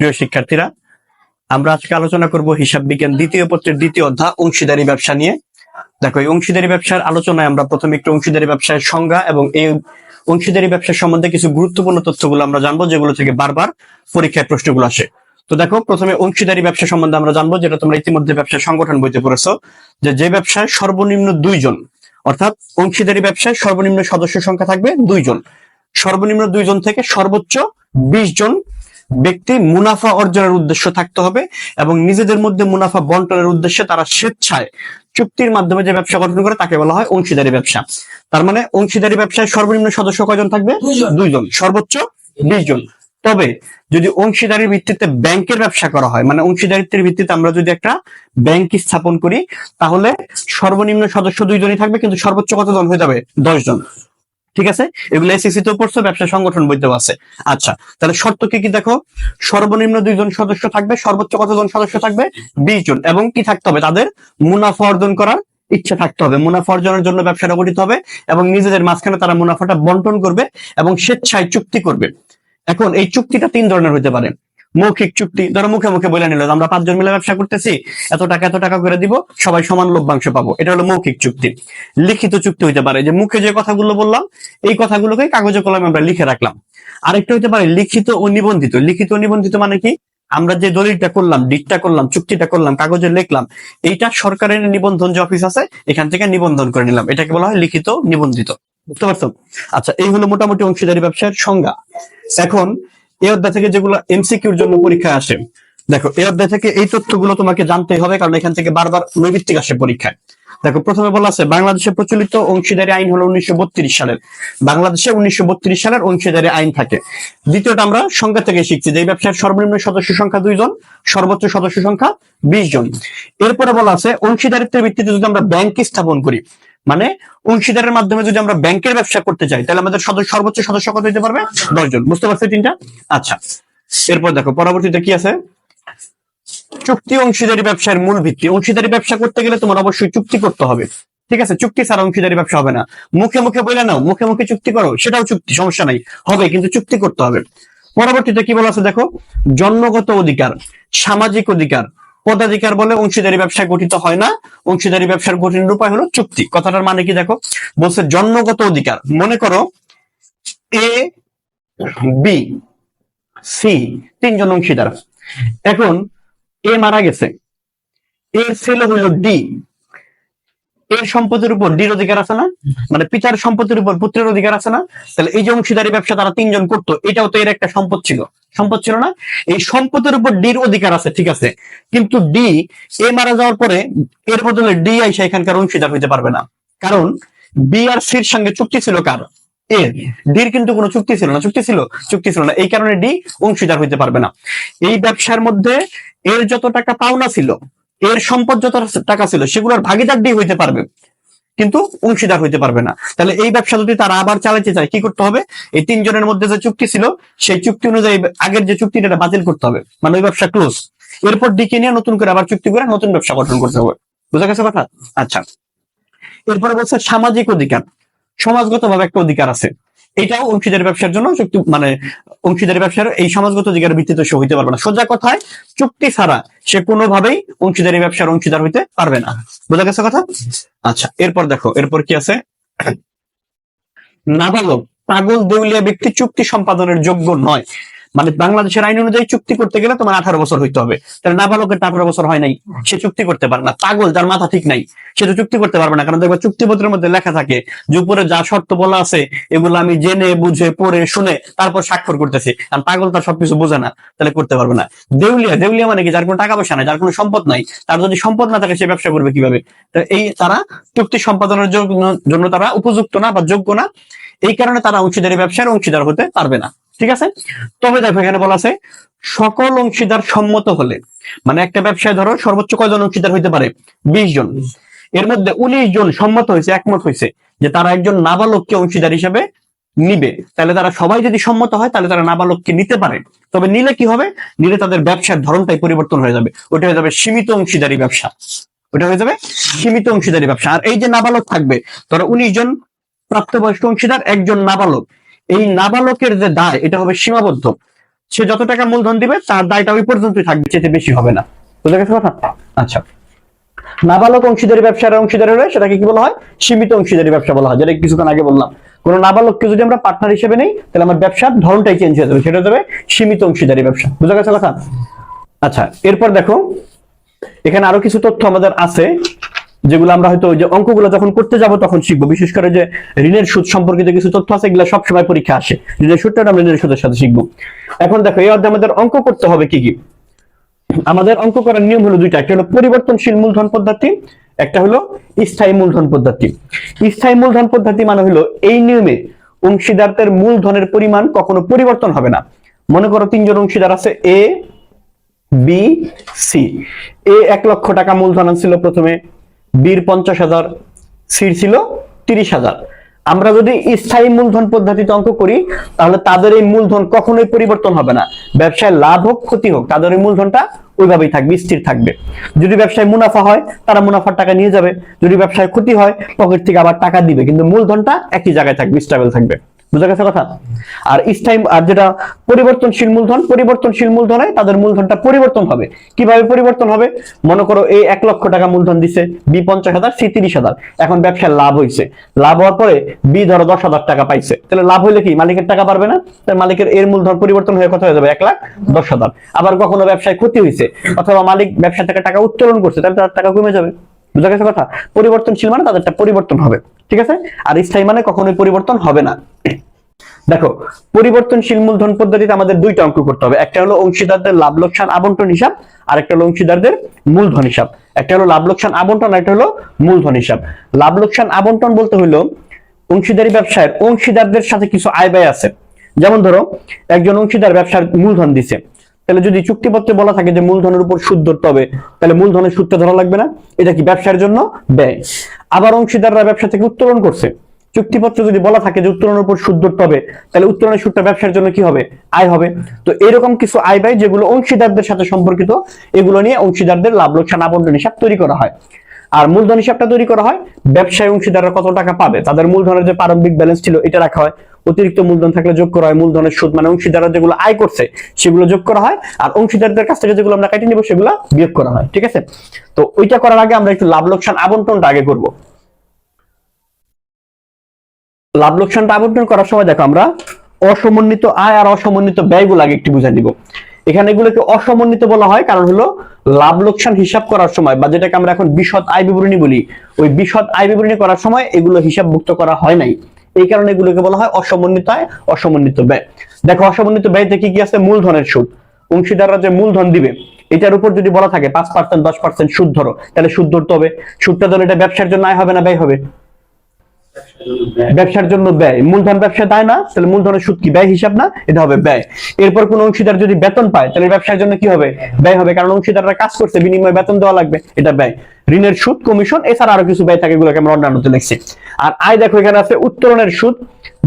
প্রিয় শিক্ষার্থীরা, আমরা আজকে আলোচনা করব হিসাব বিজ্ঞান দ্বিতীয় পত্রের দ্বিতীয় অধ্যায়, অংশীদারি ব্যবসা নিয়ে। দেখো, এই অংশীদারি ব্যবসার আলোচনায় আমরা প্রথমে একটু অংশীদারি ব্যবসার সংজ্ঞা এবং এই অংশীদারি ব্যবসার সম্বন্ধে কিছু গুরুত্বপূর্ণ তথ্যগুলো আমরা জানব, যেগুলো থেকে বারবার পরীক্ষায় প্রশ্নগুলো আসে। তো দেখো, প্রথমে অংশীদারি ব্যবসা সম্বন্ধে আমরা জানব, যেটা তোমরা ইতিমধ্যে ব্যবসা সংগঠন বইতে পড়েছো, যে যে ব্যবসায় সর্বনিম্ন দুইজন, অর্থাৎ অংশীদারি ব্যবসায় সর্বনিম্ন সদস্য সংখ্যা থাকবে দুইজন। সর্বনিম্ন দুইজন থেকে সর্বোচ্চ বিশ জন ব্যক্তি মুনাফা অর্জনের উদ্দেশ্য থাকতে হবে এবং নিজেদের মধ্যে মুনাফা বন্টনের উদ্দেশ্যে তারা স্বেচ্ছায় চুক্তির মাধ্যমে যে ব্যবসা গঠন করে তাকে বলা হয় অংশীদারি ব্যবসা। তার মানে অংশীদারি ব্যবসায় সর্বনিম্ন সদস্য কয়জন থাকবে? দুইজন। সর্বোচ্চ বিশ জন। তবে যদি অংশীদারির ভিত্তিতে ব্যাংকের ব্যবসা করা হয় মানে অংশীদারিত্বের ভিত্তিতে আমরা যদি একটা ব্যাংক স্থাপন করি তাহলে সর্বনিম্ন সদস্য দুইজনই থাকবে কিন্তু সর্বোচ্চ কতজন হয়ে যাবে? দশ জন। ঠিক আছে? এগুলো এসিসি তো পড়ছো, ব্যবসা সংগঠন বইতেও আছে। আচ্ছা তাহলে শর্ত কি কি দেখো? সর্বনিম্ন দুইজন সদস্য থাকবে, সর্বোচ্চ কতজন সদস্য থাকবে? বিশ জন। এবং কি থাকতে হবে? তাদের মুনাফা অর্জন করার ইচ্ছা থাকতে হবে। মুনাফা অর্জনের জন্য ব্যবসাটা গঠিত হবে এবং নিজেদের মাঝখানে তারা মুনাফাটা বন্টন করবে এবং স্বেচ্ছায় চুক্তি করবে। এখন এই চুক্তিটা তিন ধরনের হতে পারে। মৌখিক চুক্তি। ধরো মুখে মুখে বলে নিল আমরা পাঁচজন মিলে ব্যবসা করতেছি, এত টাকা এত টাকা করে দিব, সবাই সমান লভ্যাংশ পাবো। এটা হলো মৌখিক চুক্তি। লিখিত চুক্তি হতে পারে, যে মুখে যে কথাগুলো বললাম, এই কথাগুলোকে কাগজে কলমে আমরা লিখে রাখলাম। আরেকটা হতে পারে, লিখিত ও নিবন্ধিত। লিখিত নিবন্ধিত মানে কি? আমরা যে দলিলটা করলাম, ডিটটা করলাম, চুক্তিটা করলাম, কাগজে লিখলাম, এইটা সরকারের নিবন্ধন যে অফিস আছে, এখান থেকে নিবন্ধন করে নিলাম। এটাকে বলা হয় লিখিত, নিবন্ধিত। বুঝতে পারছ? আচ্ছা এই হলো মোটামুটি অংশীদারি ব্যবসার সংজ্ঞা। এখন এই অধ্যায় থেকে যেগুলো এমসিকিউর জন্য পরীক্ষা আসে, দেখো, এই অধ্যায় থেকে এই তথ্যগুলো তোমাকে জানতে হবে, কারণ এখান থেকে বারবার নৈবিত্তিক আসে পরীক্ষায়। দেখো, প্রথমে বলা আছে, বাংলাদেশে প্রচলিত অংশীদারি আইন হলো উনিশশো বত্রিশ সালের। বাংলাদেশে উনিশশো সালের অংশীদারি আইন থাকে। দ্বিতীয়টা আমরা সংখ্যা থেকে শিখছি, যে ব্যবসার সর্বনিম্ন সদস্য সংখ্যা দুইজন সর্বোচ্চ সদস্য সংখ্যা বিশ জন। এরপরে বলা আছে, অংশীদারিত্বের ভিত্তিতে যদি আমরা ব্যাংক স্থাপন করি মানে অংশীদারের মাধ্যমে যদি আমরা ব্যাংকের ব্যবসা করতে চাই, তাহলে আমাদের সদস্য, সর্বোচ্চ সদস্য কত হতে পারবে? দশ জন। বুঝতে পারছ তিনটা? আচ্ছা। এরপর দেখো, পরবর্তীতে কি আছে? চুক্তি অংশীদারি ব্যবসার মূল ভিত্তি। অংশীদারি ব্যবসা করতে গেলে তোমার অবশ্যই চুক্তি করতে হবে। ঠিক আছে? চুক্তি ছাড়া অংশীদারি ব্যবসা হবে না। মুখে মুখে বলে নাও, মুখে মুখে চুক্তি করো, সেটাও চুক্তি, সমস্যা নাই। হবে, কিন্তু চুক্তি করতে হবে। পরবর্তীতে কি বলা আছে দেখো? জন্মগত অধিকার, সামাজিক অধিকার পদাধিকার বলে অংশীদারি ব্যবসা গঠিত হয় না। অংশীদারি ব্যবসার গঠনের উপায় হলো চুক্তি। কথাটার মানে কি দেখো? বলছে জন্মগত অধিকার। মনে করো এ বি সি তিনজন অংশীদার। এখন এ মারা গেছে। এর ছেলে হলো ডি এর সম্পত্তির উপর ডির অধিকার আছে না? মানে পিতার সম্পত্তির উপর পুত্রের অধিকার আছে না? তাহলে এই যে অংশীদারি ব্যবসা তারা তিনজন করতো, এটাও তো এর একটা সম্পদ ছিল। সম্পদ ছিল না? এই সম্পদের উপর ডির অধিকার আছে, ঠিক আছে। কিন্তু ডি এ মারা যাওয়ার পরে এর বদলে ডি আইসা এখানকার অংশীদার হইতে পারবে না। কারণ বি আর সির সঙ্গে চুক্তি ছিল কার? এর ডির কিন্তু কোনো চুক্তি ছিল না। চুক্তি ছিল চুক্তি ছিল না। এই কারণে ডি অংশীদার হইতে পারবে না। এই ব্যবসার মধ্যে এর যত টাকা পাওনা ছিল এর সম্পদ যত টাকা ছিল, সেগুলোর ভাগিদার ডি হইতে পারবে। কিন্তু অংশীদার হইতে পারবে না। তাহলে এই ব্যবসা যদি তারা আবার চালাতে চায়, কি করতে হবে? এই তিনজনের মধ্যে যে চুক্তি ছিল, সেই চুক্তি অনুযায়ী আগের যে চুক্তিটা, এটা বাতিল করতে হবে। মানে ওই ব্যবসা ক্লোজ এরপর ডিকে নিয়ে নতুন করে আবার চুক্তি করে নতুন ব্যবসা গঠন করতে হবে। বুঝা গেছে কথা? আচ্ছা। এরপরে বলছে সামাজিক অধিকার। সমাজগত ভাবে একটা অধিকার আছে। এটাও অংশীদারি ব্যবসার জন্য চুক্তি মানে অংশীদারি ব্যবসার এই সমাজগত অধিকার ভিত্তিতে সে হইতে পারবে না। সোজা কথায়, চুক্তি ছাড়া সে কোনোভাবেই অংশীদারি ব্যবসার অংশীদার হইতে পারবে না। বোঝা গেছে কথা? আচ্ছা এরপর দেখো, এরপর কি আছে? নাবালক, পাগল দেউলিয়া ব্যক্তি চুক্তি সম্পাদনের যোগ্য নয়। মানে বাংলাদেশের আইন অনুযায়ী চুক্তি করতে গেলে তোমার আঠারো বছর হইতে হবে। তাহলে নাবালকের আঠারো বছর হয় নাই, সে চুক্তি করতে পারে না। পাগল, যার মাথা ঠিক নাই, সে তো চুক্তি করতে পারবে না। কারণ দেখবা চুক্তিপত্রের মধ্যে লেখা থাকে যে উপরে যা শর্ত বলা আছে, এগুলো আমি জেনে, বুঝে, পড়ে, শুনে তারপর স্বাক্ষর করতেছি। কারণ পাগল তার সবকিছু বোঝে না, তাহলে করতে পারবে না। দেউলিয়া দেউলিয়া মানে কি? যার কোনো টাকা পয়সা নাই, যার কোনো সম্পদ নাই, তার যদি সম্পদ না থাকে, সে ব্যবসা করবে কীভাবে? তো এই তারা চুক্তি সম্পাদনের জন্য- জন্য তারা উপযুক্ত না বা যোগ্য না। এই কারণে তারা অংশীদারি ব্যবসার অংশীদার হতে পারবে না। ঠিক আছে? তবে দেখো, এখানে বলা আছে, সকল অংশীদার সম্মত হলে মানে একটা ব্যবসায় ধরো, সর্বোচ্চ কয়জন অংশীদার হইতে পারে? বিশ জন। এর মধ্যে উনিশ জন সম্মত হয়েছে, একমত হয়েছে, যে তারা একজন নাবালককে অংশীদার হিসেবে নিবে। তাহলে তারা সবাই যদি সম্মত হয়, তাহলে তারা নাবালককে নিতে পারে। তবে নিলে কি হবে? নিলে তাদের ব্যবসার ধরনটাই পরিবর্তন হয়ে যাবে। ওটা হয়ে যাবে সীমিত অংশীদারি ব্যবসা। ওটা হয়ে যাবে সীমিত অংশীদারি ব্যবসা। আর এই যে নাবালক থাকবে, ধরো উনিশ জন প্রাপ্তবয়স্ক অংশীদার, একজন নাবালক। এই নাবালকের যে দায়, এটা হবে সীমাবদ্ধ। সে যত টাকা মূলধন দিবে, তার দায়টা ওই পর্যন্তই থাকবে চেতে বেশি হবে না। বুঝতে গেছে কথা আচ্ছা। নাবালক অংশীদারি ব্যবসার অংশীদারি রয়েছে সেটাকে কি বলা হয়? সীমিত অংশীদারি ব্যবসা বলা হয়, যেটা কিছুক্ষণ আগে বললাম। কোন নাবালককে যদি আমরা পার্টনার হিসেবে নেই, তাহলে আমার ব্যবসার ধরনটাই চেঞ্জ হয়ে যাবে, সেটা যাবে সীমিত অংশীদারি ব্যবসা। বুঝা গেছে কথা? আচ্ছা এরপর দেখো, এখানে আরও কিছু তথ্য আমাদের আছে। যেগুলো আমরা হয়তো যে অঙ্কগুলো যখন করতে যাব তখন শিখব। বিশেষ করে যে ঋণের সুদ সম্পর্কিত কিছু তথ্য আছে, এগুলো সবসময় পরীক্ষা আসে। ঋণের সুদটা আমরা ঋণের সুদের সাথে শিখব। এখন দেখো, এই অধ্যায়ে আমাদের অঙ্ক করতে হবে কি কি? আমাদের অঙ্ক করার নিয়ম হলো দুইটা। একটা হলো পরিবর্তনশীল মূলধন পদ্ধতি, একটা হলো স্থায়ী মূলধন পদ্ধতি। স্থায়ী মূলধন পদ্ধতি মানে হলো এই নিয়মে অংশীদারদের মূলধনের পরিমাণ কখনো পরিবর্তন হবে না। মনে করো তিনজন অংশীদার আছে এ বি সি এ এক লক্ষ টাকা মূলধন ছিল প্রথমে। বির পঞ্চাশ হাজার সির ছিল তিরিশ হাজার। আমরা যদি স্থায়ী মূলধন পদ্ধতিতে অঙ্ক করি, তাহলে তাদের এই মূলধন কখনোই পরিবর্তন হবে না। ব্যবসায় লাভ হোক, ক্ষতি হোক, তাদের এই মূলধনটা ওইভাবেই থাকবে, স্থির থাকবে। যদি ব্যবসায় মুনাফা হয়, তারা মুনাফার টাকা নিয়ে যাবে। যদি ব্যবসায় ক্ষতি হয়, পকেট থেকে আবার টাকা দিবে, কিন্তু মূলধনটা একই জায়গায় থাকবে স্টেবল থাকবে। বুঝা গেছে কথা? আর স্থায়ী আর যেটা পরিবর্তনশীল মূলধন, পরিবর্তনশীল মূলধনে তাদের মূলধনটা পরিবর্তন হবে। কীভাবে পরিবর্তন হবে? মনে করো এই এক লক্ষ টাকা মূলধন দিছে, বি পঞ্চাশ হাজার, সি তিরিশ হাজার। এখন ব্যবসায় লাভ হয়েছে লাভ হওয়ার পরে বি ধরো দশ হাজার টাকা পাইছে। তাহলে লাভ হইলে কি? মালিকের টাকা পারবে না? তাহলে মালিকের এর মূলধন পরিবর্তন হয়ে কত হয়ে যাবে? এক লাখ দশ হাজার। আবার কখনো ব্যবসায় ক্ষতি হয়েছে অথবা মালিক ব্যবসা থেকে টাকা উত্তোলন করছে, তাহলে তার টাকা কমে যাবে। বুঝা গেছে কথা? পরিবর্তনশীল মানে তাদেরটা পরিবর্তন হবে, ঠিক আছে? আর স্থায়ী মানে কখনোই পরিবর্তন হবে না। দেখো, পরিবর্তনশীল মূলধন পদ্ধতিতে আমাদের দুইটা অঙ্ক করতে হবে। একটা হলো অংশীদারদের লাভ লোকসান আবন্টন হিসাব, আর একটা হলো অংশীদারদের মূলধন হিসাব। একটা হলো লাভ লোকসান আবন্টন, আর একটা হলো মূলধন হিসাব। লাভ লোকসান আবন্টন বলতে হলো অংশীদারি ব্যবসায়ের, অংশীদারদের সাথে কিছু আয় ব্যয় আছে। যেমন ধরো, একজন অংশীদার ব্যবসার মূলধন দিছে। তাহলে যদি চুক্তিপত্রে বলা থাকে যে মূলধনের উপর সুদ ধরতে হবে, তাহলে মূলধনের সুদটা ধরা লাগবে না। এটা কি ব্যবসার জন্য? ব্যয়। আবার অংশীদাররা ব্যবসা থেকে উত্তোলন করছে। চুক্তিপত্র যদি বলা থাকে যে উত্তোলনের উপর সুদ ধরতে হবে, তাহলে উত্তোলনের সুদটা ব্যবসার জন্য কি হবে? আয় হবে। তো এরকম কিছু আয় ব্যয় যেগুলো অংশীদারদের সাথে সম্পর্কিত, এগুলো নিয়ে অংশীদারদের লাভ, লোকসান আবন্টন হিসাব তৈরি করা হয়। আর মূলধন হিসাবটা তৈরি করা হয়, ব্যবসায়ী অংশীদাররা কত টাকা পাবে? তাদের মূলধনের যে প্রারম্ভিক ব্যালেন্স ছিল, এটা রাখা হয়। অতিরিক্ত মূলধন থাকলে যোগ করা হয়। মূলধনের সুদ মানে অংশীদাররা যেগুলো আয় করছে, সেগুলো যোগ করা হয়। আর অংশীদারদের কাছ থেকে যেগুলো আমরা কেটে নিব, সেগুলো বিয়োগ করা হয়। ঠিক আছে? তো ওইটা করার আগে আমরা একটু লাভ লোকসান আবন্টনটা আগে করব। লাভ লোকসানটা আবন্টন করার সময় দেখো আমরা অসমন্বিত আয় আর অসমন্বিত ব্যয়গুলো আগে একটু বুঝে দিব এখানে এগুলোকে অসমন্বিত বলা হয়, কারণ হলো লাভ লোকসান হিসাব করার সময় বা যেটাকে আমরা এখন বিশদ আয় বিবরণী বলি, ওই বিশদ আয় বিবরণী করার সময় এগুলো হিসাবভুক্ত করা হয় নাই। এই কারণে এগুলোকে বলা হয় অসমন্বিত আয় অসমন্বিত ব্যয়। দেখো, অসমন্বিত ব্যয়তে কি কি আছে? মূলধনের সুদ। অংশীদাররা যে মূলধন দিবে, এটার উপর যদি বলা থাকে পাঁচ পার্সেন্ট দশ পার্সেন্ট সুদ ধরো, তাহলে সুদ ধরতে হবে। সুদটা ধরো এটা ব্যবসার জন্য আয় হবে না ব্যয় হবে? ব্যবসার জন্য ব্যয়। মূলধন ব্যবসা দেয় না, তাহলে মূলধনের সুদ কি? ব্যয় হিসাব না, এটা হবে ব্যয়। এরপর কোন অংশীদার যদি বেতন পায়, তাহলে ব্যবসার জন্য কি হবে? ব্যয় হবে, কারণ অংশীদাররা কাজ করছে, বিনিময়ে বেতন দেওয়া লাগবে, এটা ব্যয়। ঋণের সুদ কমিশন, এছাড়া আরও কিছু ব্যয় থাকে, এগুলোকে আমরা অন্যান্যতে লিখছি। আর আয় দেখো, এখানে আছে উত্তোলনের সুদ।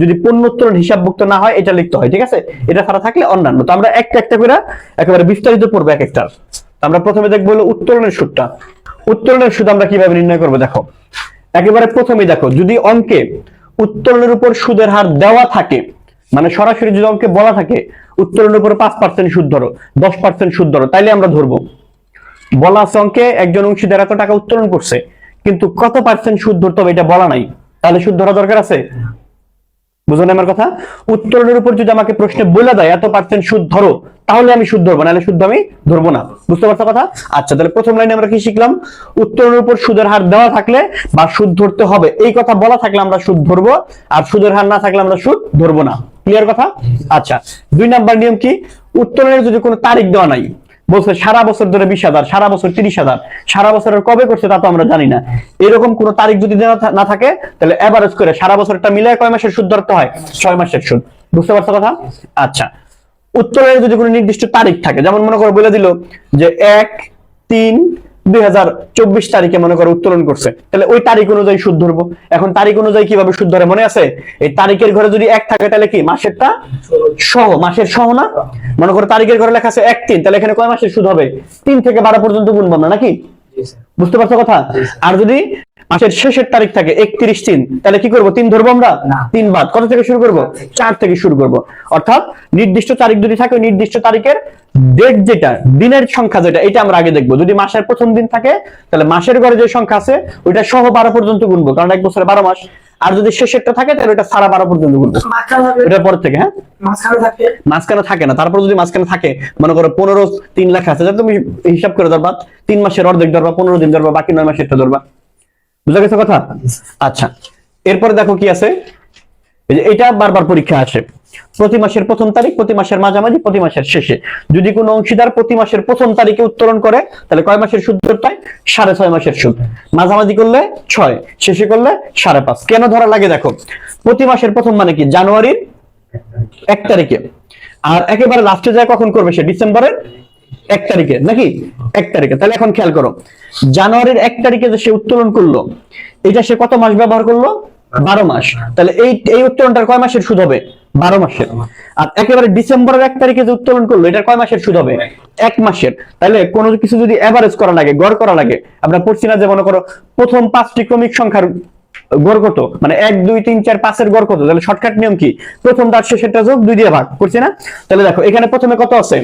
যদি পণ্য উত্তোলন হিসাবভুক্ত না হয়, এটা লিখতে হয়, ঠিক আছে? এটা ছাড়া থাকলে অন্যান্য। তো আমরা একটা একটা করে একেবারে বিস্তারিত পড়ব এক একটার। আমরা প্রথমে দেখব হলো উত্তোলনের সুদটা। উত্তোলনের সুদ আমরা কীভাবে নির্ণয় করব, দেখো। একেবারে প্রথমেই দেখো, যদি অঙ্কে উত্তোলনের উপর সুদের হার দেওয়া থাকে মানে সরাসরি যদি অঙ্কে বলা থাকে উত্তোলনের উপর পাঁচ পার্সেন্ট সুদ ধরো, দশ পার্সেন্ট সুদ ধরো, তাইলে আমরা ধরবো। বলা আছে অঙ্কে একজন অংশীদার এত টাকা উত্তোলন করছে, কিন্তু কত পার্সেন্ট সুদ ধরতে হবে এটা বলা নাই। তাহলে সুদ ধরা দরকার আছে? বুঝলেন আমার কথা? উত্তোলনের উপর যদি আমাকে প্রশ্নে বলে দেয়, এত পার্সেন্ট সুদ ধরো তাহলে আমি সুদ ধরবো নাহলে সুদ আমি ধরবো না। বুঝতে পারছ কথা? আচ্ছা তাহলে প্রথম লাইনে আমরা কি শিখলাম? উত্তোলনের উপর সুদের হার দেওয়া থাকলে বা সুদ ধরতে হবে, এই কথা বলা থাকলে আমরা সুদ ধরবো, আর সুদের হার না থাকলে আমরা সুদ ধরবো না। ক্লিয়ার কথা? আচ্ছা দুই নাম্বার নিয়ম কি? উত্তোলনের যদি কোনো তারিখ দেওয়া নাই, বলছে সারা বছর ধরে বিশ হাজার, সারা বছর তিরিশ হাজার, সারা বছরের কবে করছে তা তো আমরা জানি না। এরকম কোন তারিখ যদি না থাকে, তাহলে এভারেজ করে সারা বছরটা মিলে কয় মাসের সুদ ধরতে হয়? ছয় মাসের সুদ। বুঝতে পারছ কথা? আচ্ছা উত্তরের যদি কোনো নির্দিষ্ট তারিখ থাকে যেমন মনে করো বলে দিল যে এক তিন দুই তারিখে মনে করো উত্তোলন করছে তাহলে ওই তারিখ অনুযায়ী সুদ ধরবো। এখন তারিখ অনুযায়ী কীভাবে সুদ ধরে মনে আছে? এই তারিখের ঘরে যদি এক থাকে তাহলে কি মাসেরটা? সহ মাসের সহ না? মনে করো তারিখের ঘরে লেখা আছে এক তিন তাহলে এখানে কয় মাসের সুদ হবে? তিন থেকে বারো পর্যন্ত গুণ বন্ধ নাকি বুঝতে পারছ কথা? আর যদি মাসের শেষের তারিখ থাকে একত্রিশ দিন তাহলে কি করব? তিন ধরবো আমরা? তিন বাদ। কত থেকে শুরু করব? চার থেকে শুরু করব। অর্থাৎ নির্দিষ্ট তারিখ যদি থাকে নির্দিষ্ট তারিখের ডেট যেটা দিনের সংখ্যা যেটা এটা আমরা আগে দেখব। যদি মাসের প্রথম দিন থাকে তাহলে মাসের ঘরে যে সংখ্যা আছে ওইটা সহ বারো পর্যন্ত গুনবো। কারণ এক বছরে বারো মাস। আর যদি শেষেরটা থাকে তাহলে ওটা সারা বারো পর্যন্ত গুনবো। ওটার পর থেকে হ্যাঁ? মাঝখানে থাকে না। তারপর যদি মাঝখানে থাকে মনে করো পনেরো তিন লাখ আছে তুমি হিসাব করে ধরবা। তিন মাসের অর্ধেক ধরবা পনেরো দিন ধরবা বাকি নয় মাসেরটা ধরবা। বুঝা গেছে কথা? আচ্ছা এরপরে দেখো কি আছে? এটা বারবার পরীক্ষা আসে। প্রতি মাসের প্রথম তারিখ, প্রতি মাসের মাঝামাঝি, প্রতি মাসের শেষে। যদি কোনো অংশীদার প্রতি মাসের প্রথম তারিখে উত্তোলন করে, তাহলে কয় মাসের সুদ ধরতায় সাড়ে ছয় মাসের সুদ। মাঝামাঝি করলে ছয়, শেষে করলে সাড়ে পাঁচ। কেন ধরা লাগে দেখো? প্রতি মাসের প্রথম মানে কি? জানুয়ারির এক তারিখে। আর একেবারে লাস্টে যায় কখন করবে সে? ডিসেম্বরের এক তারিখে, নাকি? এক তারিখে। তাহলে এখন খেয়াল করো, জানুয়ারির এক তারিখে যে সে উত্তোলন করল, এটা সে কত মাস ব্যবহার করল? বারো মাস। তাহলে এই এই উত্তোলনটার কয় মাসের সুদ হবে? বারো মাসের। আর একেবারে ডিসেম্বরের এক তারিখে যে উত্তোলন করল, এটার কয় মাসের সুদ হবে? এক মাসের। তাহলে কোনো কিছু যদি এভারেজ করা লাগে, গড় করা লাগে, আমরা পড়ছি না যে মনে করো প্রথম পাঁচটি ক্রমিক সংখ্যার গড় কত মানে এক, দুই, তিন, চার, পাঁচের গড় কত তাহলে শর্টকাট নিয়ম কি? প্রথম তার শেষেরটা যোগ দুই দিয়ে ভাগ, করছি না? তাহলে দেখো, এখানে প্রথমে কত আছে?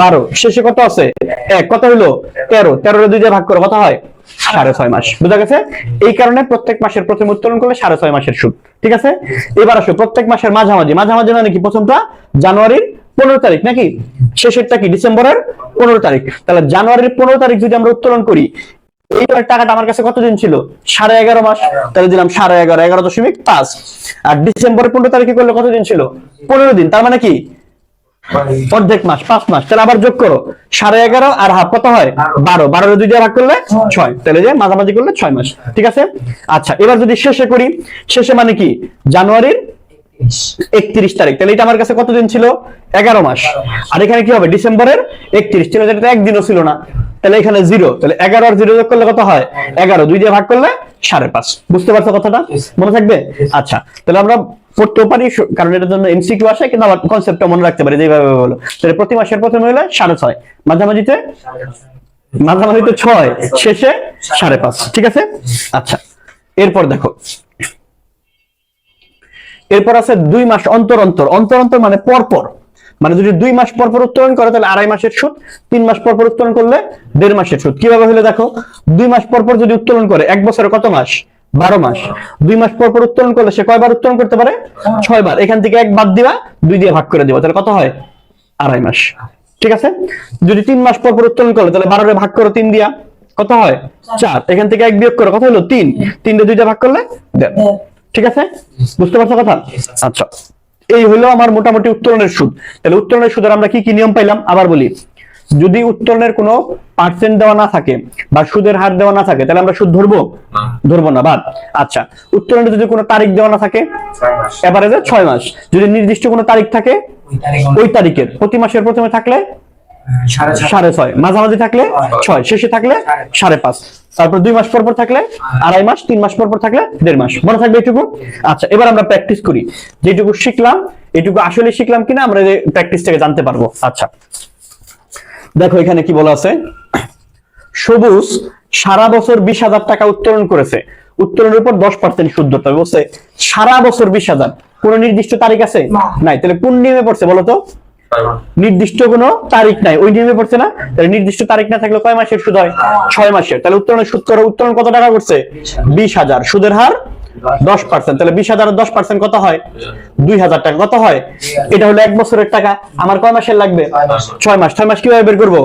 বারো, শেষে কত আছে? এক, কত হইল? তেরো তেরো দুই দিয়ে ভাগ করো, কত হয়? সাড়ে ছয় মাস, বুঝা গেছে? এই কারণে প্রত্যেক মাসের প্রথম উত্তোলন করলে সাড়ে ছয় মাসের সুদ, ঠিক আছে? এবার আসো, প্রত্যেক মাসের মাঝামাঝি মাঝামাঝি মানে কি? প্রথমটা জানুয়ারির পনেরো তারিখ, নাকি? শেষেরটা কি? ডিসেম্বরের পনেরো তারিখ, তাহলে জানুয়ারির পনেরো তারিখ যদি আমরা উত্তোলন করি এইবার টাকাটা আমার কাছে কতদিন ছিল? সাড়ে এগারো মাস। তাহলে দিলাম সাড়ে এগারো এগারো দশমিক পাঁচ। আর ডিসেম্বরের পনেরো তারিখে করলে কতদিন ছিল? পনেরো দিন, তার মানে কি? অর্ধেক মাস, পাঁচ মাস। তাহলে আবার যোগ করো। সাড়ে এগারো আর হাফ কত হয়? বারো। বারো ভাগ করলে ছয়। তাহলে যে মাঝামাঝি করলে ছয় মাস। ঠিক আছে? আচ্ছা এবার যদি শেষে করি, শেষে মানে কি? জানুয়ারির একত্রিশ তারিখ। তাহলে এটা আমার কাছে কতদিন ছিল? এগারো মাস। আর এখানে কি হবে? ডিসেম্বরের একত্রিশ। ছিল যেটা একদিনও ছিল না। তাহলে এখানে জিরো তাহলে এগারো আর জিরো যোগ করলে কত হয়? এগারো দুই দিয়ে ভাগ করলে সাড়ে পাঁচ। বুঝতে পারছ কথাটা? মনে থাকবে? আচ্ছা তাহলে আমরা পড়তেও পারি কারণ এটার জন্য এমসিকিউ আসে কিন্তু আমার কনসেপ্টটা মনে রাখতে পারি যেভাবে বলো। তাহলে প্রতি মাসের প্রথমে হলে সাড়ে ছয় মাঝামাঝিতে? মাঝামাঝিতে ছয় শেষে সাড়ে পাঁচ ঠিক আছে? আচ্ছা এরপর দেখো। এরপর আছে দুই মাস অন্তর অন্তর অন্তর অন্তর মানে পর পর মানে যদি দুই মাস পর পর উত্তোলন করে তাহলে আড়াই মাসের সুদ তিন মাস পর পর উত্তোলন করলে দেড় মাসের সুদ। কীভাবে হলে দেখো? দুই মাস পর পর যদি উত্তোলন করে এক বছরে কত মাস? বারো মাস। দুই মাস পর পর উত্তোলন করলে সে কয়বার উত্তোলন করতে পারে? ছয় বার এখান থেকে এক বাদ দিবা দুই দিয়ে ভাগ করে দিবা। তাহলে কত হয়? আড়াই মাস। ঠিক আছে? যদি তিন মাস পর পর উত্তোলন করলে তাহলে বারোরে ভাগ করো তিন দিয়া। কত হয়? চার। এখান থেকে এক বিয়োগ করো কত হলো? তিন। তিনটে দুইটা ভাগ করলে ঠিক আছে? বুঝতে পারছ কথা? আচ্ছা। এই হলো আমার মোটামুটি উত্তোলনের সুদ। তাহলে উত্তোলনের সুদের আমরা কি কি নিয়ম পাইলাম? আবার বলি যদি উত্তোলনের কোনো পার্সেন্ট দেওয়া না থাকে বা সুদের হার দেওয়া না থাকে তাহলে আমরা সুদ ধরবো? ধরবো না বাদ। আচ্ছা উত্তোলনের যদি কোনো তারিখ দেওয়া না থাকে? এভারেজে ছয় মাস। যদি নির্দিষ্ট কোনো তারিখ থাকে ওই তারিখের। প্রতি মাসের প্রথমে থাকলে সাড়ে ছয়। মাঝামাঝি থাকলে ছয়। শেষে থাকলে সাড়ে পাঁচ। তারপর দুই মাস পর পর থাকলে আড়াই মাস তিন মাস পর পর থাকলে দেড় মাস। মনে থাকবে এটুকু আচ্ছা এবার আমরা প্র্যাকটিস করি। যেটুকু শিখলাম এটুকু আসলে শিখলাম কিনা আমরা প্র্যাকটিস থেকে জানতে পারব। আচ্ছা। দেখো এখানে কি বলা আছে? সবুজ সারা বছর বিশ হাজার টাকা উত্তোলন করেছে। উত্তোলনের উপর দশ পার্সেন্ট সুদ ধরতে হবে বলছে সারা বছর বিশ হাজার। কোন নির্দিষ্ট তারিখ আছে? নাই। তাহলে কোন নিয়মে পড়ছে বলো তো? নির্দিষ্ট কোনো তারিখ নাই। ওই নিয়মে পড়ছে না? তাহলে নির্দিষ্ট তারিখ না থাকলে কয় মাসের সুদ হয়? ছয় মাসের। তাহলে উত্তোলনের সুদ করো। উত্তোলন কত টাকা করছে? বিশ হাজার। সুদের হার দশ পার্সেন্ট। তাহলে বিশ হাজার দশ পার্সেন্ট কত হয়? দুই হাজার টাকা। কত হয়? এটা হলো এক বছরের টাকা। আমার কয় মাসের লাগবে? ছয় মাস। ছয় মাস কীভাবে বের করব?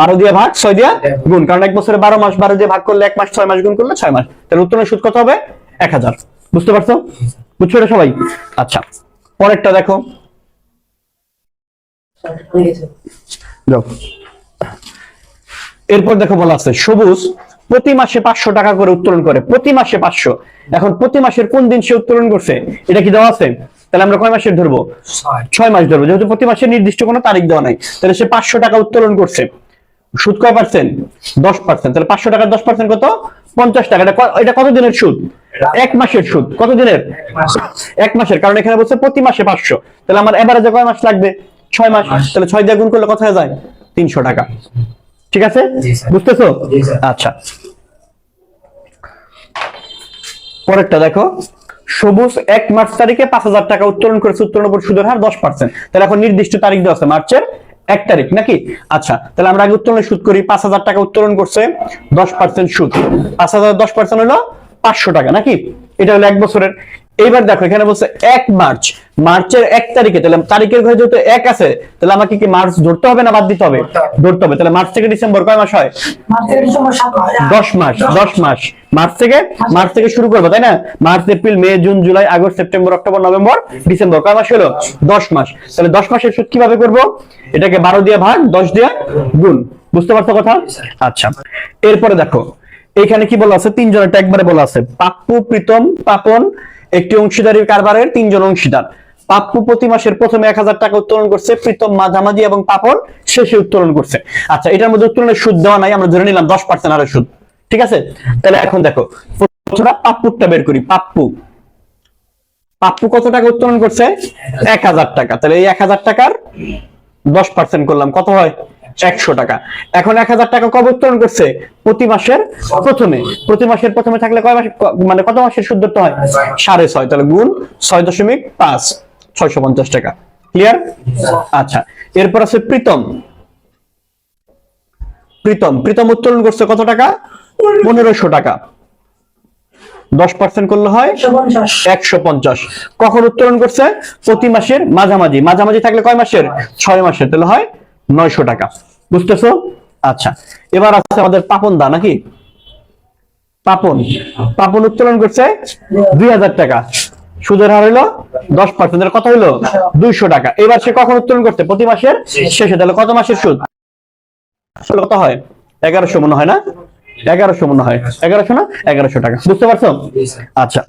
বারো দিয়ে ভাগ ছয় দিয়ে গুণ। কারণ এক বছরে বারো মাস বারো দিয়ে ভাগ করলে এক মাস ছয় মাস গুণ করলে ছয় মাস। তাহলে উত্তোলনের সুদ কত হবে? এক হাজার। বুঝতে পারছ? বুঝছ এটা সবাই? আচ্ছা। পরেরটা দেখো। যাও। এরপর দেখো বলা আছে সবুজ প্রতি মাসে পাঁচশো টাকা করে উত্তোলন করে প্রতি মাসে পাঁচশো। এখন প্রতি মাসের কোন দিন সে উত্তোলন করছে? এটা কি দেওয়া আছে? তাহলে আমরা কয় মাসের ধরবো? ছয়। মাস ধরবো। যেহেতু প্রতি মাসে নির্দিষ্ট কোনো তারিখ দেওয়া নাই তাহলে সে পাঁচশো টাকা উত্তোলন করছে। সুদ কয় পার্সেন্ট দশ পার্সেন্ট তাহলে পাঁচশো টাকার দশ পার্সেন্ট কত? পঞ্চাশ টাকা। এটা এটা কত দিনের সুদ? এক মাসের সুদ। কত দিনের? এক মাসের। কারণ এখানে বলছে প্রতি মাসে পাঁচশো। তাহলে আমার এভারেজে কয় মাস লাগবে? ছয় মাস তাহলে ছয় দিয়ে গুণ করলে কত হয়ে যায়? তিনশো টাকা। ঠিক আছে? বুঝতেছো? আচ্ছা। পরেরটা দেখো। সবুজ এক মার্চ তারিখে পাঁচ হাজার টাকা উত্তোলন করেছে উত্তোলন উপর সুদের হার দশ পার্সেন্ট তাহলে এখন নির্দিষ্ট তারিখ দেওয়া আছে মার্চের এক তারিখ নাকি? আচ্ছা তাহলে আমরা আগে উত্তোলনের সুদ করি। পাঁচ হাজার টাকা উত্তোলন করছে দশ পার্সেন্ট সুদ। পাঁচ হাজার দশ পার্সেন্ট হলো পাঁচশো টাকা নাকি? এটা হলো এক বছরের। এইবার দেখো এখানে বলছে এক মার্চ। মার্চের এক তারিখে তাহলে তারিখের ঘরে যেহেতু এক আছে তাহলে আমাকে কি মার্চ ধরতে হবে না বাদ দিতে হবে? ধরতে হবে। তাহলে মার্চ থেকে ডিসেম্বর কয় মাস হয়? মার্চ থেকে ডিসেম্বর সাত মাস। দশ মাস দশ মাস। মার্চ থেকে? মার্চ থেকে শুরু করব তাই না? March April May June July August September October November December কয় মাস হলো? দশ মাস। তাহলে দশ মাসের সুদ কীভাবে করব? এটাকে বারো দিয়ে ভাগ দশ দিয়ে গুণ। বুঝতে পারছ কথা? আচ্ছা। এরপরে দেখো এখানে কি বলা আছে? তিনজনেরটা একবারে বলা আছে। পাপ্পু প্রীতম পাপন একটি অংশীদারির কারবারের তিনজন অংশীদার। পাপ্পু প্রতি মাসের প্রথমে এক হাজার টাকা উত্তোলন করছে, প্রীতম মাঝামাঝি এবং পাপন শেষে উত্তোলন করছে। আচ্ছা এটার মধ্যে উত্তোলনের সুদ দেওয়া নাই, আমরা ধরে নিলাম দশ পার্সেন্ট আরও সুদ। ঠিক আছে? তাহলে এখন দেখো প্রথমে পাপ্পুরটা বের করি, পাপ্পু। পাপ্পু কত টাকা উত্তোলন করছে? এক হাজার টাকা। তাহলে এই এক হাজার টাকার দশ পার্সেন্ট করলাম, কত হয়? একশো টাকা। এখন এক হাজার টাকা কবে উত্তোলন করছে? প্রতি মাসের প্রথমে। প্রতি মাসের প্রথমে থাকলে কয় মাস মানে কত মাসের সুদ ধরতে হয়? সাড়ে ছয়। তাহলে গুণ ছয় দশমিক পাঁচ ছয়শো পঞ্চাশ টাকা। ক্লিয়ার আচ্ছা। এরপর আছে প্রীতম। প্রীতম। প্রীতম উত্তোলন করছে কত টাকা? পনেরোশো টাকা। দশ পার্সেন্ট করলে হয় একশো পঞ্চাশ। কখন উত্তোলন করছে? প্রতি মাসের মাঝামাঝি। মাঝামাঝি থাকলে কয় মাসের? ছয় মাসের। তাহলে হয় নয়শো টাকা। বুঝতেছো? আচ্ছা এবার আছে আমাদের পাপন দা, নাকি? পাপন পাপন উত্তোলন করছে দুই হাজার টাকা। সুদের হার হইল দশ পার্সেন্ট কত হইল দুইশো টাকা। এবার সে কখন উত্তোলন করছে? প্রতি মাসের শেষে। তাহলে কত মাসের সুদ? কত হয়? এগারোশো মনে হয় না? এগারোশো মনে হয়। এগারোশো না? এগারোশো টাকা। বুঝতে পারছ? আচ্ছা।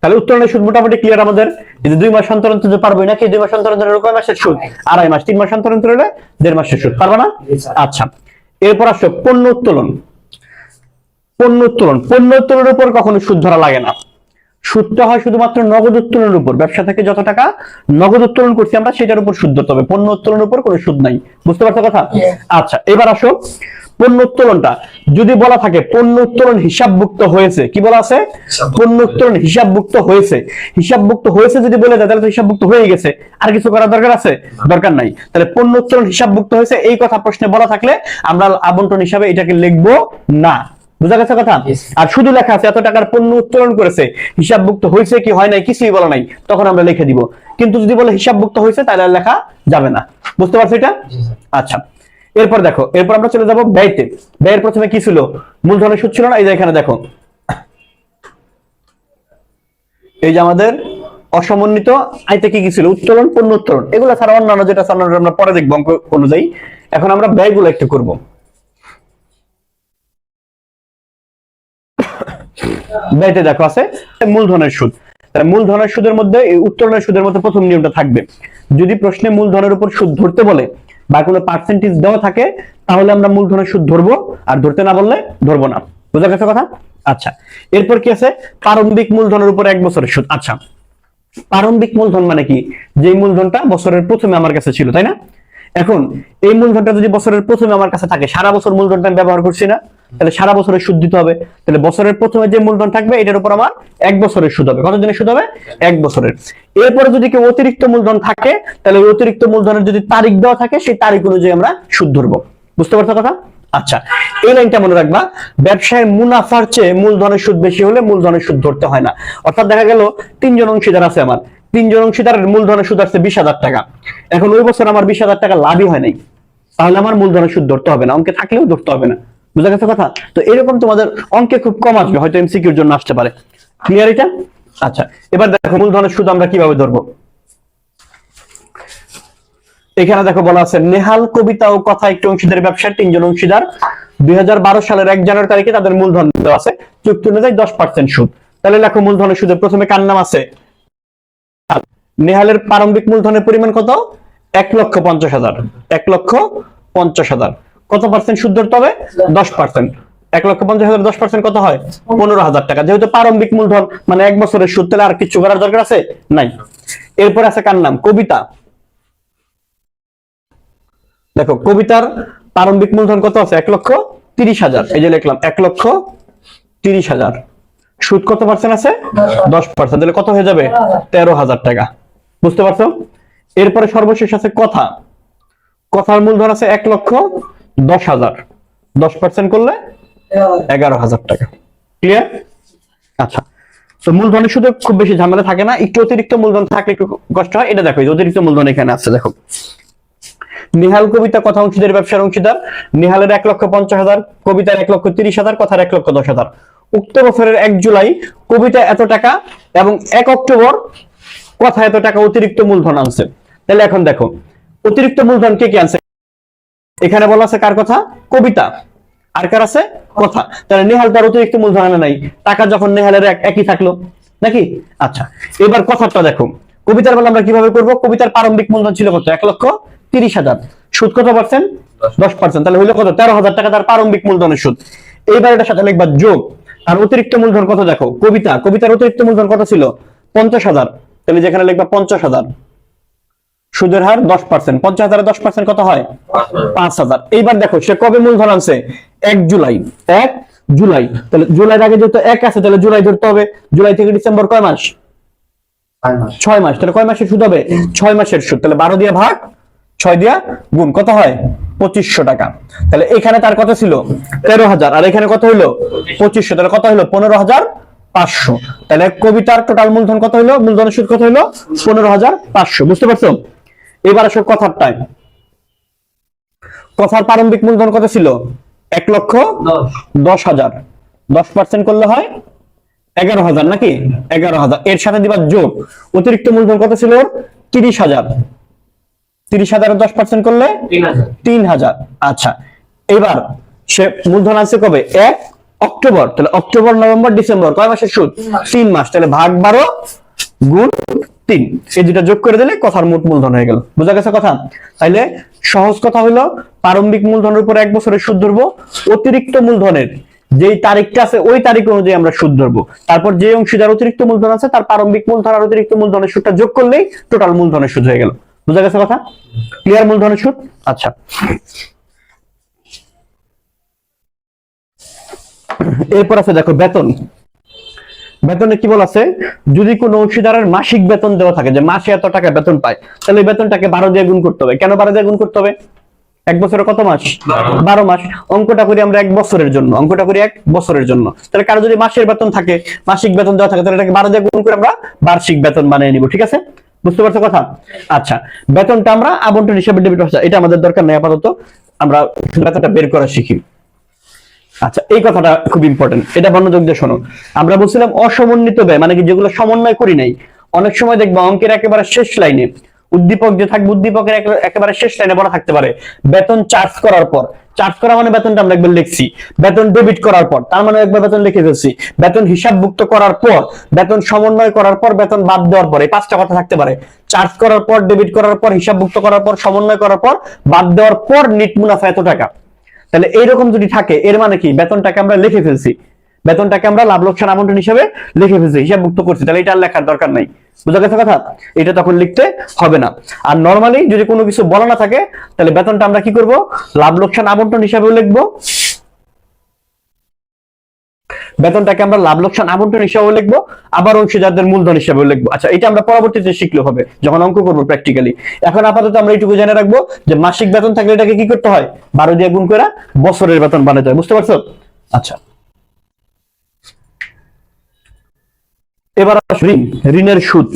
তাহলে উত্তরণের সুদ মোটামুটি ক্লিয়ার আমাদের এই যে দুই মাস অন্তর অন্তর যে নাকি দুই মাস অন্তর অন্তর কয় মাসের সুদ? আড়াই মাস তিন মাস অন্তর অন্তর হলে দেড় মাসের সুদ পারবা না? আচ্ছা এরপর আসো পণ্য উত্তোলন। পণ্য উত্তোলন পণ্য উত্তোলনের উপর কখনো সুদ ধরা লাগে না। সুদটা হয় শুধুমাত্র নগদ উত্তোলনের উপর ব্যবসা থেকে যত টাকা নগদ উত্তোলন করছি আমরা সেটার উপর সুদ ধরতে হবে। পণ্য উত্তোলনের উপর কোনো সুদ নাই। বুঝতে পারছ কথা? আচ্ছা এবার আসো পণ্য উত্তোলনটা। যদি বলা থাকে পণ্য উত্তোলন হিসাবভুক্ত হয়েছে কি বলা আছে? পণ্য উত্তোলন হিসাবভুক্ত হয়েছে। হিসাবভুক্ত হয়েছে যদি বলে দেয় তাহলে তো হিসাবভুক্ত হয়ে গেছে। আর কিছু করার দরকার আছে? দরকার নাই। তাহলে পণ্য উত্তোলন হিসাবভুক্ত হয়েছে এই কথা প্রশ্নে বলা থাকলে আমরা আবন্টন হিসাবে এটাকে লিখব না। বুঝা গেছে কথা? আর শুধু লেখা আছে এত টাকার পণ্য উত্তোলন করেছে হিসাবভুক্ত হয়েছে কি হয় নাই কিছুই বলা নাই তখন আমরা লিখে দিব। কিন্তু যদি বলে হিসাবভুক্ত হয়েছে তাহলে আর লেখা যাবে না। বুঝতে পারছ এটা? আচ্ছা। এরপর দেখো, এরপর আমরা চলে যাব ব্যয়তে। ব্যয়ের প্রথমে কি ছিল? মূলধনের সুদ ছিল না? এই যে এখানে দেখো। এই যে আমাদের অসমন্বিত আয়তে কি কি ছিল? উত্তোলন পণ্য উত্তোলন এগুলো ছাড়া অন্যান্য যেটা আমরা পরে দেখব অঙ্ক অনুযায়ী। এখন আমরা ব্যয়গুলো একটু করব। ব্যয়তে দেখো আছে, মূলধনের সুদ। মূলধনের সুদের মধ্যে উত্তোলনের সুদের মধ্যে প্রথম নিয়মটা থাকবে। যদি প্রশ্নে মূলধনের উপর সুদ ধরতে বলে বা কোনো পার্সেন্টেজ দেওয়া থাকে, তাহলে আমরা মূলধনের সুদ ধরবো, আর ধরতে না বললে ধরবো না। বোঝা গেছে কথা? আচ্ছা। এরপর কি আছে? প্রারম্ভিক মূলধনের উপর এক বছরের সুদ। আচ্ছা। প্রারম্ভিক মূলধন মানে কি? যে মূলধনটা বছরের প্রথমে আমার কাছে ছিল, তাই না? এখন, এই মূলধনটা যদি বছরের প্রথমে আমার কাছে থাকে, সারা বছর মূলধনটা আমি ব্যবহার করছি না। তাহলে সারা বছরের সুদ দিতে হবে। তাহলে বছরের প্রথমে যে মূলধন থাকবে, এটার উপর আমার এক বছরের সুদ হবে। কত দিনের সুদ হবে? এক বছরের। এরপরে যদি কেউ অতিরিক্ত মূলধন থাকে, তাহলে ওই অতিরিক্ত মূলধনের যদি তারিখ দেওয়া থাকে, সেই তারিখ অনুযায়ী আমরা সুদ ধরবো। বুঝতে পারছ কথা? আচ্ছা এই লাইনটা মনে রাখবা। ব্যবসায় মুনাফার চেয়ে মূলধনের সুদ বেশি হলে মূলধনের সুদ ধরতে হয় না। অর্থাৎ দেখা গেল, তিনজন অংশীদার আছে আমার। তিনজন অংশীদারের মূলধনের সুদ আসছে বিশ হাজার টাকা। এখন ওই বছর আমার বিশ হাজার টাকা লাভই হয় নাই। তাহলে আমার মূলধনের সুদ ধরতে হবে না। অঙ্কে থাকলেও ধরতে হবে না। বুঝা গেছে কথা? তো এরকম তোমাদের অঙ্কে খুব কম আসবে, হয়তো এমসিকিউর জন্য আসতে পারে। ক্লিয়ার এটা? আচ্ছা এবার দেখো মূলধনের সুদ আমরা কীভাবে ধরবো? এখানে দেখো বলা আছে, নেহাল কবিতা ও কথা একটি অংশীদার ব্যবসার তিনজন অংশীদার। দুই হাজার বারো সালের এক জানুয়ারি তারিখে তাদের মূলধন দেওয়া আছে চুক্তি অনুযায়ী দশ পার্সেন্ট সুদ। তাহলে লেখো মূলধনের সুদে প্রথমে কার নাম আছে? নেহালের প্রারম্ভিক মূলধনের পরিমাণ কত? এক লক্ষ পঞ্চাশ হাজার। এক লক্ষ পঞ্চাশ হাজার। কত পার্সেন্ট সুদ ধরতে হবে দশ পার্সেন্ট এক লক্ষ পঞ্চাশ হাজার দশ পার্সেন্ট কত হয়? পনেরো হাজার টাকা। যেহেতু প্রারম্ভিক মূলধন মানে এক বছরের সুদ, তাহলে আর কিছু করার দরকার আছে? নাই। এরপর আছে কার নাম? কবিতা। দেখো, কবিতার প্রারম্ভিক মূলধন কত আছে? এক লক্ষ তিরিশ হাজার। এই যে লিখলাম, এক লক্ষ তিরিশ হাজার। সুদ কত পার্সেন্ট আছে? দশ পার্সেন্ট তাহলে কত হয়ে যাবে? তেরো হাজার টাকা। বুঝতে পারছ? এরপরে সর্বশেষ আছে কথা। কথার মূলধন আছে এক লক্ষ দশ হাজার। দশ পার্সেন্ট করলে এগারো হাজার টাকা। ক্লিয়ার আচ্ছা। তো মূলধনের খুব বেশি ঝামেলা থাকে না। একটু অতিরিক্ত মূলধন থাকলে একটু কষ্ট হয়। এটা দেখো অতিরিক্ত মূলধন এখানে আছে, দেখো। নিহাল কবিতা কথা অংশীদার, ব্যবসার অংশীদার। নিহালের এক লক্ষ পঞ্চাশ হাজার, কবিতার এক লক্ষ তিরিশ হাজার, কথার এক লক্ষ দশ হাজার। উক্ত বছরের এক জুলাই কবিতা এত টাকা এবং এক অক্টোবর কথা এত টাকা অতিরিক্ত মূলধন আনছে। তাহলে এখন দেখো, অতিরিক্ত মূলধন কে কে আনছে? এখানে বলা আছে কার কথা? কবিতা। আর কার আছে? কথা। তাহলে নেহাল তার অতিরিক্ত মূলধন আনে নাই। টাকা যখন নেহালের এক- একই থাকল। নাকি? আচ্ছা এবার কথাটা দেখো। কবিতার বেলা আমরা কীভাবে করব? কবিতার প্রারম্ভিক মূলধন ছিল কত? এক লক্ষ তিরিশ হাজার। সুদ কত পার্সেন্ট? দশ পার্সেন্ট। তাহলে হইল কত? তেরো হাজার টাকা তার প্রারম্ভিক মূলধনের সুদ। এইবার এটার সাথে লিখবা যোগ। আর অতিরিক্ত মূলধন কত দেখো? কবিতা। কবিতার অতিরিক্ত মূলধন কত ছিল? পঞ্চাশ হাজার। তাহলে যেখানে লিখবা পঞ্চাশ হাজার। সুদের হার দশ পার্সেন্ট পঞ্চাশ হাজারে দশ পার্সেন্ট কত হয়? পাঁচ হাজার। এইবার দেখো সে কবে মূলধন আনছে? এক জুলাই। এক জুলাই। তাহলে জুলাইয়ের আগে যেহেতু এক আছে তাহলে জুলাই ধরতে হবে। জুলাই থেকে ডিসেম্বর কয় মাস? ছয় মাস। তাহলে কয় মাসের সুদ হবে? ছয় মাসের সুদ। তাহলে বারো দিয়ে ভাগ ছয় দিয়া গুণ। কত হয়? পঁচিশশো টাকা। তাহলে এখানে তার কত ছিল? তেরো হাজার। আর এখানে কত হইল? পঁচিশশো। তাহলে কত হইল? পনেরো হাজার পাঁচশো। তাহলে কবিতার টোটাল মূলধন কত হইল? মূলধনের সুদ কত হইল? পনেরো হাজার পাঁচশো। বুঝতে পারছ? এবার আসো কথার টাইম কথার প্রারম্ভিক মূলধন কত ছিল? এক লক্ষ দশ। হাজার। দশ পার্সেন্ট করলে হয় এগারো হাজার নাকি? এগারো হাজার। এর সাথে দিবার যোগ। অতিরিক্ত মূলধন কত ছিল তিরিশ হাজার। তিরিশ হাজারের দশ পার্সেন্ট করলে হাজার। তিন হাজার। আচ্ছা। এবার সে মূলধন আছে কবে? এক অক্টোবর। তাহলে অক্টোবর নভেম্বর ডিসেম্বর। কয় মাসের সুদ? তিন মাস। তাহলে ভাগ বারো গুণ তিন। এই দুটা যোগ করে দিলে কথার মোট মূলধন হয়ে গেল। বোঝা গেছে কথা? তাইলে সহজ কথা হলো প্রারম্ভিক মূলধনের উপর এক বছরের সুদ ধরবো, অতিরিক্ত মূলধনের যেই তারিখটা আছে, ওই তারিখ অনুযায়ী আমরা সুদ ধরবো। তারপর যে অংশীদার অতিরিক্ত মূলধন আছে, তার প্রারম্ভিক মূলধন আর অতিরিক্ত মূলধনের সুদটা যোগ করলেই টোটাল মূলধনের সুদ হয়ে গেল। বোঝা গেছে কথা? ক্লিয়ার মূলধনের সুদ? আচ্ছা। এরপর আছে দেখো বেতন। বেতনে কি বলা আছে? যদি কোনো অংশীদারের মাসিক বেতন দেওয়া থাকে যে মাসে এত টাকা বেতন পায় তাহলে বেতনটাকে বারো দিয়ে গুণ করতে হবে। কেন বারো দিয়ে গুণ করতে হবে? এক বছরে কত মাস? বারো মাস। অঙ্কটা করি আমরা এক বছরের জন্য। অঙ্কটা করি এক বছরের জন্য। তাহলে কারও যদি মাসের বেতন থাকে মাসিক বেতন দেওয়া থাকে তাহলে এটাকে বারো দিয়ে গুণ করে আমরা বার্ষিক বেতন বানিয়ে নিব ঠিক আছে? বুঝতে পারছ কথা? আচ্ছা বেতনটা আমরা আবন্টন হিসাবে ডেবিট এটা আমাদের দরকার নেই আপাতত। আমরা বেতনটা বের করা শিখি। আচ্ছা এই কথাটা খুব ইম্পর্টেন্ট এটা মনোযোগ দিয়ে শোনো। আমরা বলছিলাম অসমন্বিত ব্যয় মানে কি যেগুলো সমন্বয় করি নাই। অনেক সময় দেখব অঙ্কের একেবারে শেষ লাইনে, উদ্দীপক যে থাকবে, উদ্দীপকের একেবারে শেষ লাইনে বলা থাকতে পারে, বেতন চার্জ করার পর। চার্জ করা মানে বেতনটা আমরা একবার লিখছি। বেতন ডেবিট করার পর। তার মানে একবার বেতন লিখে ফেলছি। বেতন হিসাবভুক্ত করার পর, বেতন সমন্বয় করার পর, বেতন বাদ দেওয়ার পর, এই পাঁচটা কথা থাকতে পারে। চার্জ করার পর ডেবিট করার পর, হিসাবভুক্ত করার পর, সমন্বয় করার পর, বাদ দেওয়ার পর নিট মুনাফা এত টাকা। তাহলে এইরকম যদি থাকে, এর মানে কি? বেতনটাকে আমরা লিখে ফেলছি। বেতনটাকে আমরা লাভ লোকসান আমন্ত্রণ হিসেবে লিখে ফেলছি, হিসাবভুক্ত করছি। তাহলে এটা লেখার দরকার নাই। বুঝা গেছে কথা? এটা তখন লিখতে হবে না। আর নর্মালি যদি কোনো কিছু বলা না থাকে, তাহলে বেতনটা আমরা কি করব? লাভ লোকসান আবন্টন হিসাবেও লিখব। বেতনটাকে আমরা লাভ লোকসান আবন্টন হিসাবেও লিখব, আবার অংশীদারদের মূলধন হিসাবেও লিখব। আচ্ছা এটা আমরা পরবর্তীতে শিখলে হবে, যখন অঙ্ক করব প্র্যাকটিক্যালি এখন আপাতত আমরা এইটুকু জেনে রাখব যে মাসিক বেতন থাকলে এটাকে কি করতে হয়? বারো দিয়ে গুণ করে বছরের বেতন বানাতে হয়, বুঝতে পারছ? আচ্ছা। এবার ঋণ, ঋণের সুদ।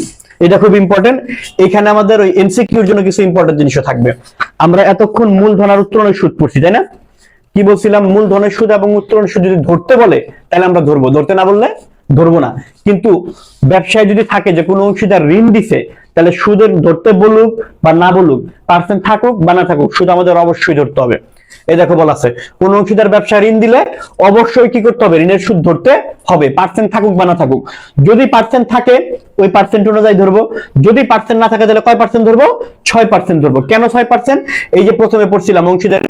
এটা খুব ইম্পর্টেন্ট এখানে আমাদের ওই এমসিকিউর জন্য কিছু ইম্পর্টেন্ট জিনিসও থাকবে। আমরা এতক্ষণ মূলধন আর উত্তোলনের সুদ পড়ছি, তাই না? কি বলছিলাম? মূলধনের সুদ এবং উত্তোলন সুদ যদি ধরতে বলে, তাহলে আমরা ধরবো। ধরতে না বললে ধরবো না। কিন্তু ব্যবসায় যদি থাকে যে কোনো অংশীদার ঋণ দিছে, তাহলে সুদের ধরতে বলুক বা না বলুক পার্সেন্ট থাকুক বা না থাকুক, সুদ আমাদের অবশ্যই ধরতে হবে। এই দেখো বলা আছে। কোন অংশীদার ব্যবসা ঋণ দিলে অবশ্যই কি করতে হবে? ঋণের সুদ ধরতে হবে। পার্সেন্ট থাকুক বা না থাকুক। যদি পার্সেন্ট থাকে, ওই পার্সেন্ট অনুযায়ী ধরবো। যদি পার্সেন্ট না থাকে, তাহলে কয় পার্সেন্ট ধরবো? ছয় পার্সেন্ট ধরবো। কেন ছয় পার্সেন্ট এই যে প্রথমে পড়ছিলাম, অংশীদার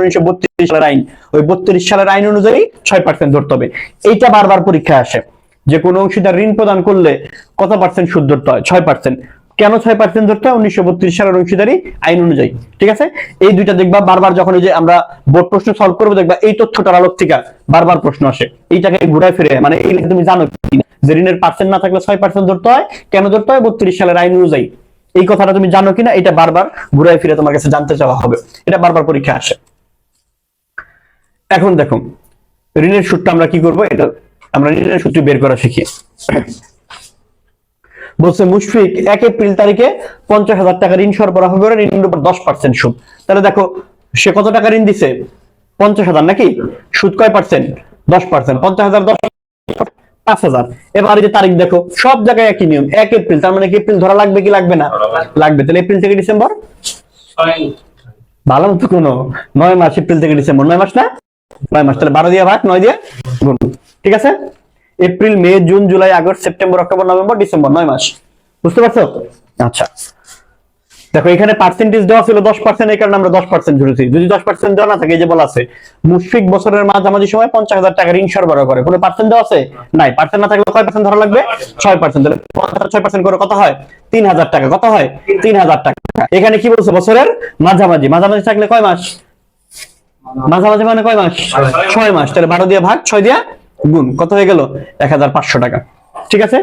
উনিশশো বত্রিশ সালের আইন। ওই বত্রিশ সালের আইন অনুযায়ী ছয় পার্সেন্ট ধরতে হবে। এইটা বারবার পরীক্ষায় আসে। যে কোনো অংশীদার ঋণ প্রদান করলে কত পার্সেন্ট সুদ ধরতে হয়? ছয় পার্সেন্ট কেন ছয় পার্সেন্ট ধরতে উনিশশো বত্রিশ সালের অংশীদারি আইন অনুযায়ী। ঠিক আছে? এই দুইটা দেখবা বারবার যখন যে আমরা বোর্ড প্রশ্ন সলভ করব, দেখবা এই তথ্যটার আলোক থেকে বারবার প্রশ্ন আসে। এইটাকে ঘুরায় ফিরে। মানে এই তুমি জানো যে ঋণের পার্সেন্ট না থাকলে ছয় পার্সেন্ট ধরতে হয়, কেন ধরতে হয়? বত্রিশ সালের আইন অনুযায়ী। এই কথাটা তুমি জানো কিনা? এটা বারবার ঘুরায় ফিরে তোমার কাছে জানতে চাওয়া হবে। এটা বারবার পরীক্ষা আসে। এখন দেখো, ঋণের সুদটা আমরা কি করব? এটা আমরা ঋণের সুদটি বের করা শিখি। বলছে মুশফিক এক এপ্রিল তারিখে পঞ্চাশ হাজার টাকা ঋণ সরবরাহ করে ঋণের উপর দশ পার্সেন্ট সুদ। তাহলে দেখো সে কত টাকা ঋণ দিছে? পঞ্চাশ হাজার নাকি? সুদ কয় পার্সেন্ট দশ পার্সেন্ট পঞ্চাশ হাজার দশ পাঁচ হাজার। এবার যে তারিখ দেখো সব জায়গায় একই নিয়ম এক এপ্রিল। তার মানে এপ্রিল ধরা লাগবে কি লাগবে না? লাগবে। তাহলে এপ্রিল থেকে ডিসেম্বর? ভালো মতো কোনো নয় মাস এপ্রিল থেকে ডিসেম্বর। নয় মাস না? নয় মাস। তাহলে বারো দিয়ে ভাগ নয় দিয়ে গুণ। ঠিক আছে? April, May, June, July, August, September, October, November, December, নয় মাস। বুঝতে পারছ? আচ্ছা। দেখো, এখানে পার্সেন্টেজ দেওয়া ছিল দশ পার্সেন্ট এই কারণে আমরা দশ পার্সেন্ট ধরেছি যদি দশ পার্সেন্ট দেওয়া না থাকে যে বলা আছে, মুশফিক বছরের মাঝামাঝি সময় পঞ্চাশ হাজার টাকা ঋণ সরবরাহ করে। কোনো পার্সেন্ট দেওয়া আছে? নাই। পার্সেন্ট না থাকলে কয় পার্সেন্ট ধরা লাগবে? ছয় পার্সেন্ট ছয় পার্সেন্ট করে কত হয়? তিন হাজার টাকা। কত হয়? তিন হাজার টাকা। এখানে কি বলছে? বছরের মাঝামাঝি। মাঝামাঝি থাকলে কয় মাস? মাঝামাঝি মানে কয় মাস? ছয় মাস। তাহলে বারো দিয়ে ভাগ, ছয় দিয়ে গুণ কত হয়ে গেল? এক হাজার পাঁচশো টাকা। ঠিক আছে?